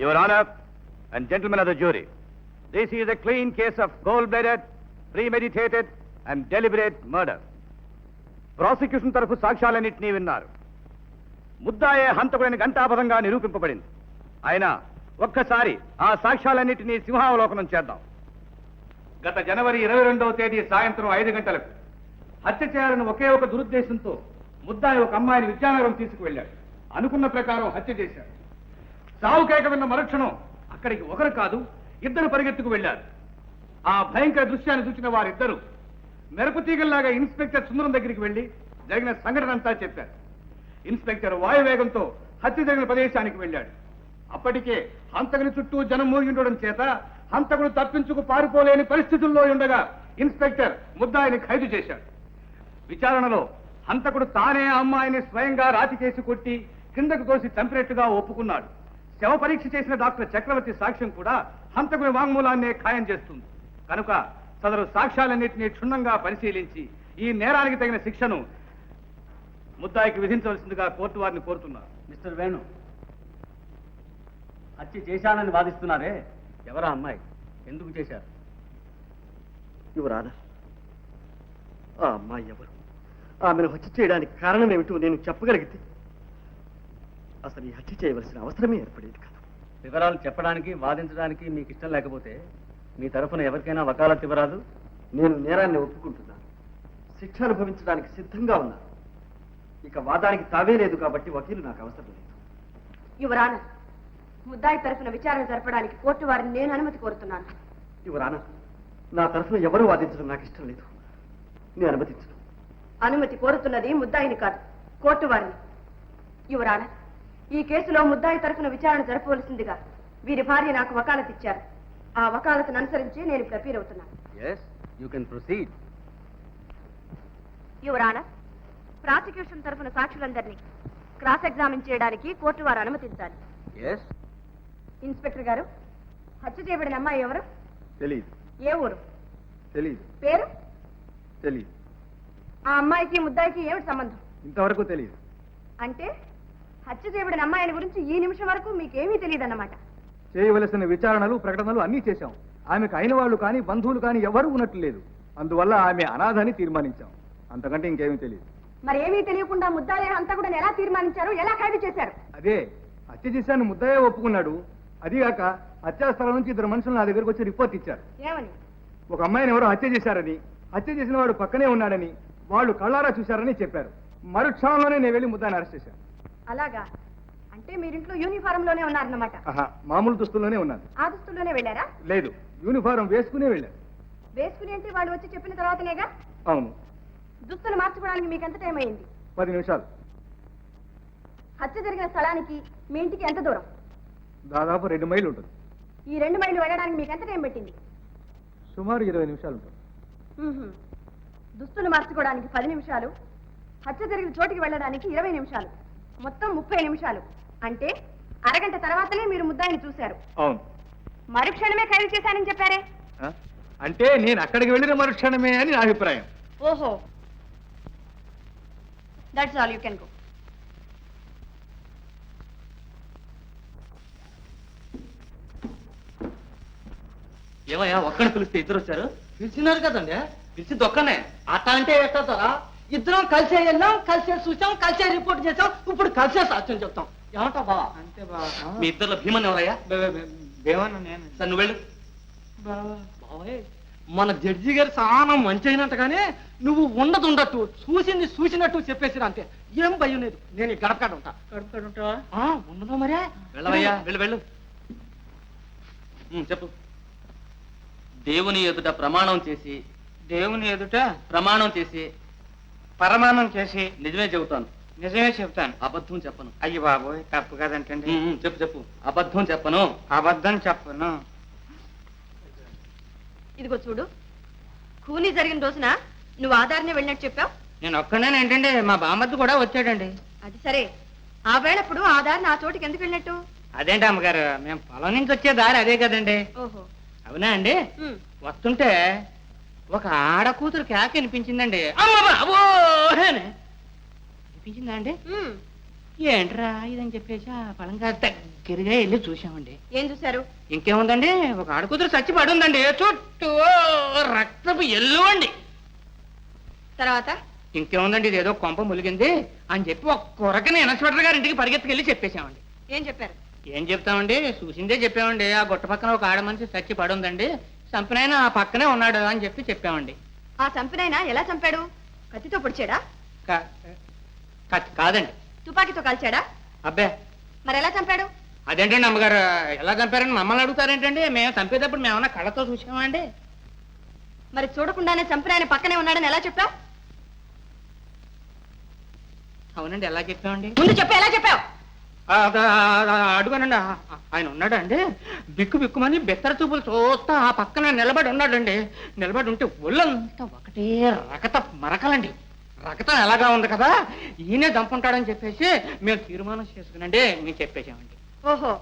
Your Honor and gentlemen of the jury, this is a clean case of gold-blooded, premeditated and deliberate murder. Prosecution తరఫు సాక్ష్యాలన్నింటినీ విన్నారు. ముద్దాయే హంతకుడని ఘంటాపదంగా నిరూపింపబడింది. అయినా ఒక్కసారి ఆ సాక్ష్యాలన్నింటినీ సింహావలోకనం చేద్దాం. గత జనవరి ఇరవై రెండవ తేదీ సాయంత్రం ఐదు గంటలకు హత్య చేయాలని ఒకే ఒక దురుద్దేశంతో ముద్దాయి ఒక అమ్మాయిని విద్యానగరం తీసుకువెళ్ళాడు. అనుకున్న ప్రకారం హత్య చేశాడు. సావు కేక విన్న మరుక్షణం అక్కడికి ఒకరు కాదు ఇద్దరు పరిగెత్తుకు వెళ్ళారు. ఆ భయంకర దృశ్యాన్ని చూసిన వారిద్దరూ మెరుపు తీగల్లాగా ఇన్స్పెక్టర్ సుందరం దగ్గరికి వెళ్ళి జరిగిన సంఘటన అంతా చెప్పారు. ఇన్స్పెక్టర్ వాయువేగంతో హత్య జరిగిన ప్రదేశానికి వెళ్ళాడు. అప్పటికే హంతకుని చుట్టూ జనం మూగి ఉండడం చేత హంతకుడు తప్పించుకు పారిపోలేని పరిస్థితుల్లో ఉండగా ఇన్స్పెక్టర్ ముద్దాయిని ఖైదు చేశాడు. విచారణలో హంతకుడు తానే అమ్మాయిని స్వయంగా రాతికేసి కొట్టి కిందకు తోసి చంపినట్టుగా ఒప్పుకున్నాడు. శవ పరీక్ష చేసిన డాక్టర్ చక్రవర్తి సాక్ష్యం కూడా హంతకుని వాంగ్మూలాన్నే ఖాయం చేస్తుంది. కనుక సదరు సాక్ష్యాలన్నింటినీ క్షుణ్ణంగా పరిశీలించి ఈ నేరానికి తగిన శిక్షను ముద్దాయికి విధించవలసిందిగా కోర్టు వారిని కోరుతున్నారు. మిస్టర్ వేణు హత్య చేశానని వాదిస్తున్నారే? ఎవరా అమ్మాయి? ఎందుకు చేశారు? యువరానా ఆ అమ్మాయి ఎవరు? ఆమెను హత్య చేయడానికి కారణం ఏమిటో నేను చెప్పగలిగితే అసలు ఈ హత్య చేయవలసిన అవసరమే ఏర్పడేది కాదు. వివరాలు చెప్పడానికి వాదించడానికి మీకు ఇష్టం లేకపోతే మీ తరఫున ఎవరికైనా వకాలత్ ఇవ్వరాదు? నేను నేరాన్ని ఒప్పుకుంటున్నాను. శిక్ష అనుభవించడానికి సిద్ధంగా ఉన్నాను. ఇక వాదానికి తావే లేదు కాబట్టి వకీలు నాకు అవసరం లేదు. యువరాన ముద్దాయి తరఫున విచారణ జరపడానికి కోర్టు వారిని నేను అనుమతి కోరుతున్నాను. యువరానా నా తరఫున ఎవరు వాదించడం నాకు ఇష్టం లేదు. నేను అనుమతించను. అనుమతి కోరుతున్నది ముద్దాయిని కాదు కోర్టు వారిని. యువరాన ఈ కేసులో ముద్దాయి తరఫున విచారణ జరపవలసిందిగా వీరి భార్య నాకు వకాలత్ ఇచ్చారు. ఆ వకాలతను అనుసరించి నేను ఇప్పుడు అపీల్ అవుతున్నాను yes you can proceed your honour prosecution తరఫున సాక్షులందరినీ క్రాస్ ఎగ్జామిన్ చేయడానికి కోర్టు వారు అనుమతించాలి. ఎస్ ఇన్స్పెక్టర్ గారు హత్య చేయబడిన అమ్మాయి ఎవరు? తెలియదు ఏ ఊరు? తెలియదు పేరు? తెలియదు ఆ అమ్మాయికి ముద్దాయికి ఏమిటి సంబంధం? ఇంతవరకు తెలియదు అంటే? హత్య చేయబడిన అమ్మాయిని గురించి ఈ నిమిషం వరకు మీకేమీ తెలియదన్నమాట. చేయవలసిన విచారణలు ప్రకటనలు అన్నీ చేశాం. ఆమెకు అయిన వాళ్ళు కానీ బంధువులు కానీ ఎవరు ఉన్నట్లు లేదు. అందువల్ల ఆమె అనాథని తీర్మానించాం. అంతకంటే ఇంకేమీ తెలియదు. మరి ఏమీ తెలియకుండా ముద్దాయి హంతకుడని ఎలా తీర్మానించారు ఎలా ఖైదు చేశారు? అదే హత్య చేశాను ముద్దయ్య ఒప్పుకున్నాడు. అదిగాక హత్యాస్థలం నుంచి ఇద్దరు మనుషులు నా దగ్గరకు వచ్చి రిపోర్ట్ ఇచ్చారు. ఏమని? ఒక అమ్మాయిని ఎవరో హత్య చేశారని హత్య చేసిన వాడు పక్కనే ఉన్నాడని వాళ్ళు కళ్ళారా చూశారని చెప్పారు. మరుక్షణంలోనే నేను వెళ్ళి ముద్దాన్ని అరెస్ట్ చేశాను. అలాగా. అంటే మీరింట్లో యూనిఫారం లోనే ఉన్నారన్నమాట. ఆహా మామూలు దుస్తుల్లోనే ఉన్నాను. ఆ దుస్తుల్లోనే వెళ్ళారా? లేదు యూనిఫారం వేసుకునే వెళ్ళాను. వేసుకుని అంటే వాళ్ళు వచ్చి చెప్పిన తర్వాతనేగా? అవును. దుస్తులు మార్చుకోవడానికి మీకు ఎంత టైం అయింది? పది నిమిషాలు. హత్య జరిగిన స్థలానికి మీ ఇంటికి ఎంత దూరం? దాదాపు రెండు మైళ్ళు ఉంటుంది. ఈ రెండు మైళ్ళు వెళ్ళడానికి మీకు ఎంత టైం పట్టింది? సుమారు ఇరవై నిమిషాలు ఉంటుంది. మ్మ్హ్మ్. దుస్తులు మార్చుకోవడానికి పది నిమిషాలు హత్య జరిగిన చోటికి వెళ్ళడానికి ఇరవై నిమిషాలు. మొత్తం ముప్పై నిమిషాలు. అంటే అరగంట తర్వాతనే మీరు ముద్దాయిని చూశారు. అవును. మరుక్షణమే ఖైదు చేశానని చెప్పారే? అంటే నేను అక్కడికి వెళ్ళిన మరుక్షణమే అని నా అభిప్రాయం. ఓహో. That's all you can go ఏమయ్యా ఒక్కడిని పిలిస్తే ఇద్దరు వచ్చారు? పిలిచినారు కదండి. పిలిచి దొక్కనే. అట్ట అంటే ఎట్టతారా ఇద్దరం కలిసే వెళ్ళాం కలిసే చూసాం కలిసే రిపోర్ట్ చేసాం. ఇప్పుడు కలిసే సాక్ష్యం చెప్తాం. ఏమంటా బావా? అంతే బావా. మీ ఇద్దరు భీమన్ ఎవరయ్యా? నేను. సార్ నువ్వు వెళ్ళు. బావే. మన జడ్జి గారు చాలా మంచి అయినట్టుగానే నువ్వు ఉండదు ఉండట్టు చూసింది చూసినట్టు చెప్పేసిరా అంతే. ఏం భయం లేదు. నేను గడప కాడ ఉంటా. కడుపుకుంటావా ఆ, ఉండను మరే. వెళ్ళవయ్యా. వెళ్ళు వెళ్ళు చెప్పు. దేవుని ఎదుట ప్రమాణం చేసి దేవుని ఎదుట ప్రమాణం చేసి పరమాణం చేసి నిజమే చెబుతాను. నిజమే చెప్తాను అబద్ధం చెప్పను. అయ్యి బాబోయ్ తప్పు కదంటండి. చెప్పు చెప్పు. అబద్ధం చెప్పను. అబద్ధం చెప్పను. ఇదిగో చూడు కూలీ జరిగిన రోజున నువ్వు ఆధార్నే వెళ్ళినట్టు చెప్పావు. నేను ఒక్కనే ఏంటండి? మా బామ్మద్దు కూడా వచ్చాడండి. అది సరే. ఆ వేళప్పుడు ఆధార్ నా చోటికి ఎందుకు వెళ్ళినట్టు? అదేంటి అమ్మగారు మేము పొలం నుంచి వచ్చే దారి అదే కదండి. ఓహో. అవునా అండి. వస్తుంటే ఒక ఆడ కూతురు కేక వినిపించిందండి. అమ్మ బాబో! అని. వినిపించిందా అండి. ఏంట్రా ఇదని చెప్పేసి ఆ పలంగా దగ్గరగా వెళ్ళి చూసామండి ఏం చూశారు? ఇంకేముందండి? ఒక ఆడకూతురు చచ్చి పడి ఉందండి చుట్టూ రక్తపు ఎల్లు అండి. తర్వాత? ఇంకేముందండి? ఇదేదో కొంప ములిగింది అని చెప్పి ఒక కొరకని ఇన్స్పెక్టర్ గారి ఇంటికి పరిగెత్తుకెళ్ళి చెప్పేశామండి. ఏం చెప్పారు? ఏం చెప్తామండి? చూసిందే చెప్పామండి. ఆ గుట్ట పక్కన ఒక ఆడ మనిషి చచ్చి పడి ఉందండి చంపినాయన ఆ పక్కనే ఉన్నాడు అని చెప్పి చెప్పామండి. ఆ చంపినైనా ఎలా చంపాడు? కత్తితో పొడిచాడా? కాదండి. తుపాకీతో కాల్చాడా? అబ్బే. మరి ఎలా చంపాడు? అదేంటండి అమ్మగారు ఎలా చంపారని మమ్మల్ని అడుగుతారేంటండి? మేము చంపేటప్పుడు మేమన్నా కళ్ళతో చూసామా అండి? మరి చూడకుండానే చంపిన ఆయన పక్కనే ఉన్నాడని ఎలా చెప్పావు? అవునండి ఎలా చెప్పామండి? ముందు చెప్పి ఎలా చెప్పావు? అడుగునండి. ఆయన ఉన్నాడండి. బిక్కు బిక్కుమని బెత్తర చూపులు చూస్తా ఆ పక్కన నిలబడి ఉన్నాడండి. నిలబడి ఉంటే ఒళ్ళంతా ఒకటే రకత మరకలండి. రకతం ఎలాగా ఉంది కదా? ఈయనే దంపుంటాడని చెప్పేసి మేము తీర్మానం చేసుకునండి మేము చెప్పేసామండి ఓహో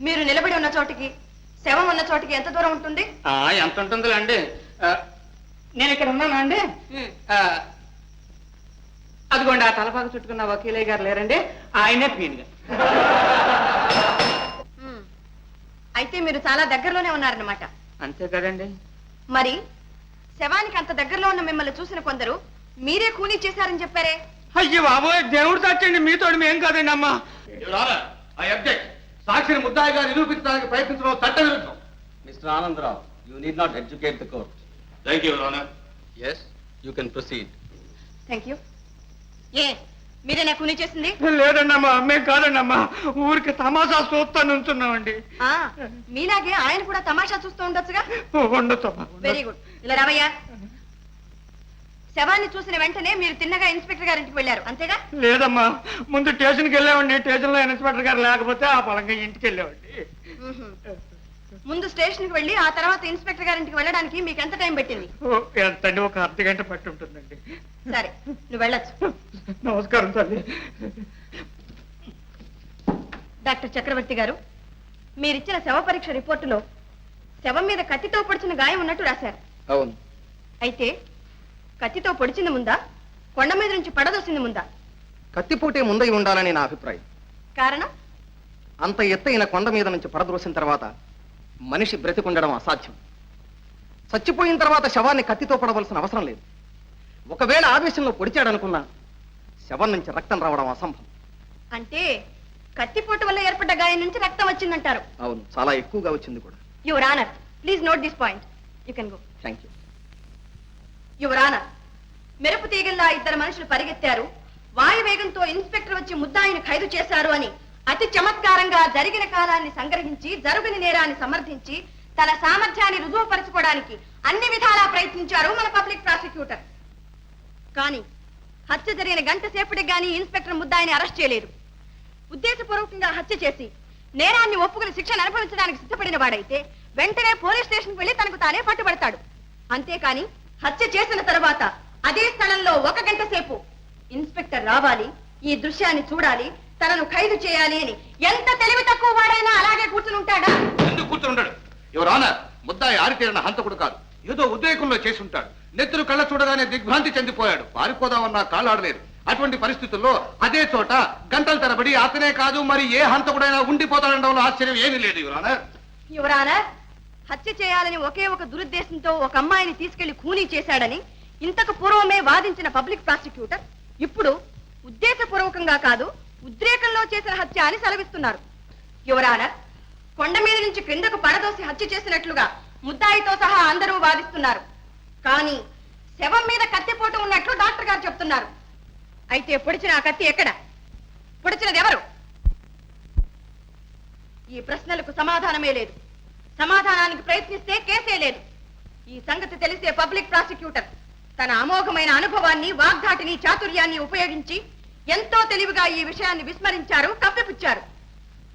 మీరు నిలబడి ఉన్న చోటికి శవం ఉన్న చోటికి ఎంత దూరం ఉంటుంది? ఆ, ఎంత ఉంటుందిలే అండి నేను ఇక్కడ ఉన్నానా అండి? ఆ, అదిగోండి ఆ తలపాక చుట్టుకున్న వకీలయ్య గారు లేరండి. ఆయనే పీన్ గారు హ్మ్. అయితే మీరు చాలా దగ్గరలోనే ఉన్నారన్నమాట. అంతే కదండి. మరి శవానికి అంత దగ్గరలో ఉన్న మిమ్మల్ని చూసిన కొందరు మీరే కూనీ చేశారని చెప్పారే. అయ్యో బాబోయ్ దేవుడు తచ్చండి మీతోటి మేం కాదండి అమ్మా. సాక్షిని ముద్దాయిగా నిరూపించడానికి ప్రయత్నించడం చట్ట విరుద్ధం mister Anandrao you need not educate the court thank you yes you can proceed thank you ఏ మీరేనా కూనీ చేసింది? లేదండి అమ్మా మేం కాదండి అమ్మా ఊరికి తమాషా చూస్తా నుంచున్నామండి. మీలాగే ఆయన కూడా తమాషా చూస్తూ ఉండొచ్చుగా? ఉండొచ్చు వెరీ గుడ్ ఇలా రావయ్యా. శవాన్ని చూసిన వెంటనే మీరు తిన్నగా ఇన్స్పెక్టర్ గారింటికి వెళ్ళారు. అంతేగా? లేదమ్మా. ముందు స్టేషన్కి వెళ్ళామండి. స్టేషన్లో ఇన్స్పెక్టర్ గారు లేకపోతే ఆ పలంగా ఇంటికి వెళ్ళామండి మ్మ్హ్మ్. ముందు స్టేషన్కి వెళ్ళి ఆ తర్వాత ఇన్స్పెక్టర్ గారింటికి వెళ్ళడానికి మీకు ఎంత టైం పెట్టింది? ఓ, ఎంతండి? ఒక అర్ధ గంట పట్టి ఉంటుందండి సరే నువ్వు వెళ్ళొచ్చు. నమస్కారం తల్లి డాక్టర్ చక్రవర్తి గారు మీరిచ్చిన శవ పరీక్ష రిపోర్టులో శవం మీద కత్తితో పొడిచిన గాయం ఉన్నట్టు రాశారు. అవును. అయితే కత్తితో పొడిచింది ముందా? కొండ మీద నుంచి పడదోసింది ముందా? కత్తిపోటే ముందై ఉండాలని నా అభిప్రాయం. కారణం? అంత ఎత్తైన కొండ మీద నుంచి పరద్రోసిన తర్వాత మనిషి బ్రతికుండడం అసాధ్యం. చచ్చిపోయిన తర్వాత శవాన్ని కత్తితో పడవలసిన అవసరం లేదు. ఒకవేళ ఆవేశంలో పొడిచాడనుకున్నా శవం నుంచి రక్తం రావడం అసంభవం. అంటే కత్తిపోటు వల్ల ఏర్పడ్డ గాయం నుంచి రక్తం వచ్చిందంటారు. అవును చాలా ఎక్కువగా వచ్చింది కూడా. Your honour please note this point you can go thank you your honour మెరుపు తీగల్లా ఇద్దరు మనుషులు పరిగెత్తారు. వాయువేగంతో ఇన్స్పెక్టర్ వచ్చి ముద్దాయిని ఖైదు చేశారు అని అతి చమత్కారంగా జరిగిన కాలాన్ని సంగ్రహించి జరుగుని నేరాన్ని సమర్థించి తన సామర్థ్యాన్ని రుజువుపరచుకోవడానికి అన్ని విధాలా ప్రయత్నించారు మన పబ్లిక్ ప్రాసిక్యూటర్. కానీ హత్య జరిగిన గంట సేపటికి గాని ఇన్స్పెక్టర్ ముద్దాయిని అరెస్ట్ చేయలేదు. ఉద్దేశపూర్వకంగా హత్య చేసి నేరాన్ని ఒప్పుకుని శిక్షను అనుభవించడానికి సిద్ధపడిన వాడైతే వెంటనే పోలీస్ స్టేషన్కి వెళ్ళి తనకు తానే పట్టుబడతాడు. అంతేకాని హత్య చేసిన తర్వాత అదే స్థలంలో ఒక గంట సేపు ఇన్స్పెక్టర్ రావాలి ఈ దృశ్యాన్ని చూడాలి తనను ఖైదు చేయాలి అని ఎంత తెలివి తక్కువ వాడైనా అలాగే కూర్చుని ఉంటాడా? ఎందుకు కూర్చుండడు ఎవరు ఆనర్ ముద్దాయి ఆరితేరిన హంతకుడు కాదు. ఏదో ఉద్రేకంలో చేసి ఉంటాడు. నెత్తురు కళ్ళ చూడగానే దిగ్భ్రాంతి చెందిపోయాడు. పారిపోదామన్నా కాళ్ళాడలేదు. అటువంటి పరిస్థితుల్లో అదే చోట గంటల తరబడి అతనే కాదు మరి ఏ హంతకుడైనా ఉండిపోతాడనడంలో ఆశ్చర్యం ఏమీ లేదు యువరానర్ యువరానా హత్య చేయాలని ఒకే ఒక దురుద్దేశంతో ఒక అమ్మాయిని తీసుకెళ్ళి ఖూనీ చేశాడని ఇంతకు పూర్వమే వాదించిన పబ్లిక్ ప్రాసిక్యూటర్ ఇప్పుడు ఉద్దేశపూర్వకంగా కాదు ఉద్రేకంలో చేసిన హత్య అని సెలవిస్తున్నారు. యువరానా కొండ మీద నుంచి క్రిందకు పడదోసి హత్య చేసినట్లుగా ముద్దాయితో సహా అందరూ వాదిస్తున్నారు. కానీ శవం మీద కత్తిపోటు ఉన్నట్లు డాక్టర్ గారు చెప్తున్నారు. అయితే పొడిచిన ఆ కత్తి ఎక్కడ? పొడిచినది ఎవరు? ఈ ప్రశ్నలకు సమాధానమే లేదు. సమాధానానికి ప్రయత్నిస్తే కేసే లేదు. ఈ సంగతి తెలిసే పబ్లిక్ ప్రాసిక్యూటర్ తన అమోఘమైన అనుభవాన్ని వాగ్దాటిని చాతుర్యాన్ని ఉపయోగించి ఎంతో తెలివిగా ఈ విషయాన్ని విస్మరించారు కప్పిపుచ్చారు.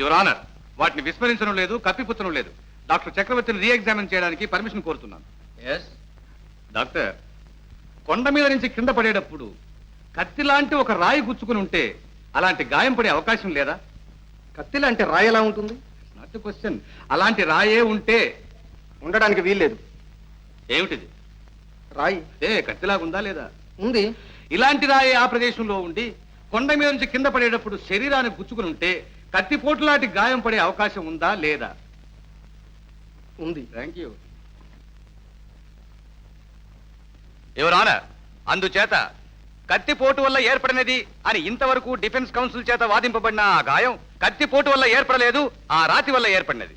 యువర్ ఆనర్ వాటిని విస్మరించడం లేదు కప్పిపుచ్చడం లేదు. డాక్టర్ చక్రవర్తిని రీఎగ్జామిన్ చేయడానికి పర్మిషన్ కోరుతున్నాను. ఎస్ డాక్టర్ కొండ మీద నుంచి కింద పడేటప్పుడు కత్తి లాంటి ఒక రాయి గుచ్చుకుని ఉంటే అలాంటి గాయం పడే అవకాశం లేదా? కత్తి లాంటి రాయి ఎలా ఉంటుంది? నాట్ క్వశ్చన్ అలాంటి రాయే ఉంటే ఉండడానికి వీల్లేదు. ఏమిటిది? రాయి. ఏ కత్తిలాగుందా లేదా? ఉంది. ఇలాంటి రాయే ఆ ప్రదేశంలో ఉండి కొండ మీద నుంచి కింద పడేటప్పుడు శరీరాన్ని గుచ్చుకుని ఉంటే కత్తిపోటు లాంటి గాయం పడే అవకాశం ఉందా లేదా? ఉంది. థ్యాంక్ యూ ఎవరానా అందుచేత కత్తిపోటు వల్ల ఏర్పడినది అని ఇంతవరకు డిఫెన్స్ కౌన్సిల్ చేత వాదింపబడిన ఆ గాయం కత్తిపోటు వల్ల ఏర్పడలేదు ఆ రాతి వల్ల ఏర్పడినది.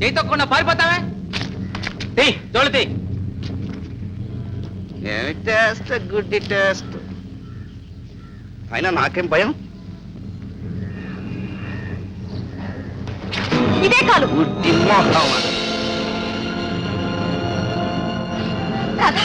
చేయి తొక్కకుండా పారిపోతావే? తీ జోలు తీ. ఏమి టెస్ట్ గుడ్డి టెస్ట్ అయినా నాకేం భయం? ఇదే కాలు. గుడ్డి. రాధా రాధా.